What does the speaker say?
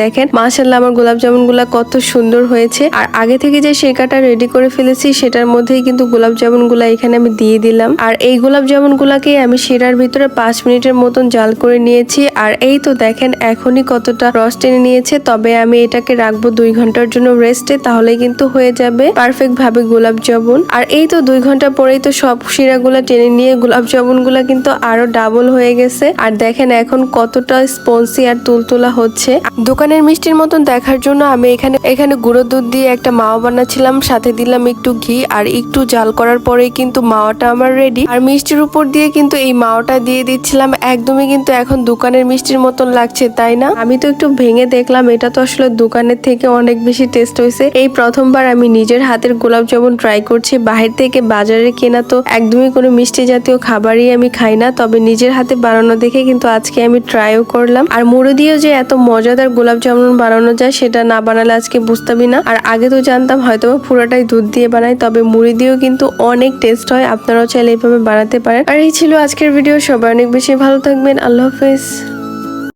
দেখেন মাশাল্লাহ আমার গোলাপ জামুনগুলা কত সুন্দর হয়েছে। আর আগে থেকে যে শেকাটা রেডি করে ফেলেছি, সেটার মধ্যেই কিন্তু গোলাপ জামুনগুলা এখানে আমি দিয়ে দিলাম। আর এই গোলাপ জামুন গুলাকে আমি শিরার ভিতরে পাঁচ মিনিটের মতন জাল করে নিয়েছি। আর এই তো দেখেন, এখনই কতটা রস টেনে নিয়েছে। তবে আমি এটাকে রাখব দুই ঘণ্টার জন্য রেস্টে তাহলে কিন্তু হয়ে যাবে পারফেক্ট ভাবে গোলাপ জামুন। আর এই তো দুই ঘণ্টা পরেই তো সব শিরাগুলা টেনে নিয়ে গোলাপ জামুনগুলা কিন্তু আরও ডাবল হয়ে গেছে। আর দেখেন, এখন কতটা স্পঞ্জি আর তুলতুলা হচ্ছে। দোকানের মিষ্টির মতন দেখার জন্য আমি এখানে এখানে গুঁড়ো দুধ দিয়ে একটা মাওয়া বানাচ্ছিলাম, সাথে দিলাম একটু ঘি আর একটু জাল করার পরেই কিন্তু মাওয়াটা আমার রেডি আর মিষ্টির উপর দিয়ে কিন্তু এই মাওয়াটা দিয়ে দিচ্ছিলাম, একদমই কিন্তু এখন দোকানের মিষ্টির মতন লাগছে, তাই না? আমি তো একটু ভেঙে দেখলাম, এটা তো আসলে দোকানের থেকে অনেক বেশি টেস্ট হয়েছে। এই প্রথমবার আমি নিজের হাতের গোলাপ জামুন ট্রাই করছি, বাহির থেকে বাজারে কেনা তো একদমই কোনো মিষ্টি জাতীয় খাবারই আমি খাই না, তবে নিজের হাতে বানানো দেখে কিন্তু আজকে আমি ট্রাইও করলাম। আর মুড়ো দিয়েও যে এত মজাদার গোলাপ জামুন বানানো যায়, সেটা না বানালে আজকে বুঝতামই না। আর আগে তো জানতাম হয়তো পুরোটাই দুধ দিয়ে বানাই, তবে মুড়ি দিয়েও কিন্তু অনেক টেস্ট হয়। আপনারাও চাইলে এইভাবে বানাতে পারেন। আর এই ছিল আজকের ভিডিও সবাই অনেক বেশি ভালো থাকবেন। আল্লাহ হাফেজ।